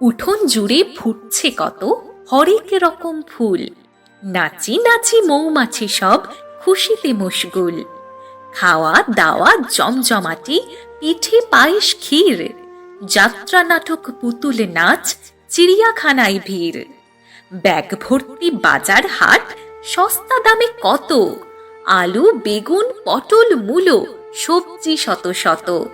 উঠোন জুড়ে ফুটছে কত হরেক রকম ফুল। নাচি নাচি মৌমাছি সব খুশিতে মশগুল। খাওয়া দাওয়া জমজমাটি পিঠে পায়েস ক্ষীর। যাত্রা নাটক পুতুল নাচ চিড়িয়াখানায় ভিড়। ব্যাগ ভর্তি বাজার হাট সস্তা দামে কত? আলু, বেগুন, পটল, মূলো, সবজি শত শত।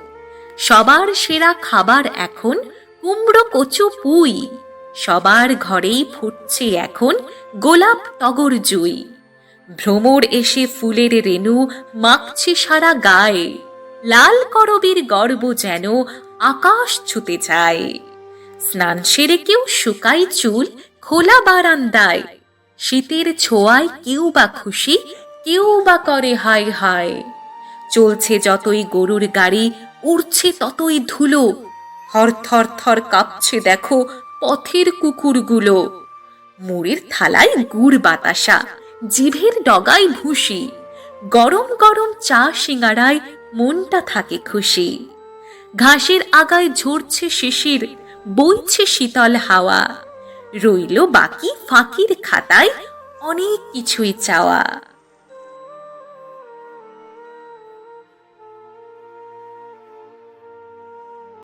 সবার সেরা খাবার এখন কুমড়ো কচু পুই। সবার ঘরেই ফুটছে এখন গোলাপ টগর জুই। ভ্রমর এসে ফুলের রেণু মাখছে সারা গায়ে। লাল করবীর গর্ব যেন আকাশ ছুতে চায়। স্নান সেরে কেউ শুকাই চুল, খোলা বারান্দায়। শীতের ছোঁয়ায় কেউ বা খুশি, কেউ বা করে হায় হায়। চলছে যতই গরুর গাড়ি, উড়ছে ততই ধুলো। থর থর থর কাঁপছে দেখো পথের কুকুরগুলো। মুড়ির থালায় গুড় বাতাসা, জিভের ডগায় ভুসি গরম গরম চা সিঙ্গারায় মনটা থাকে খুশি। ঘাসের আগায় ঝরছে শিশির, বইছে শীতল হাওয়া। রইল বাকি ফাঁকির খাতায় অনেক কিছুই চাওয়া।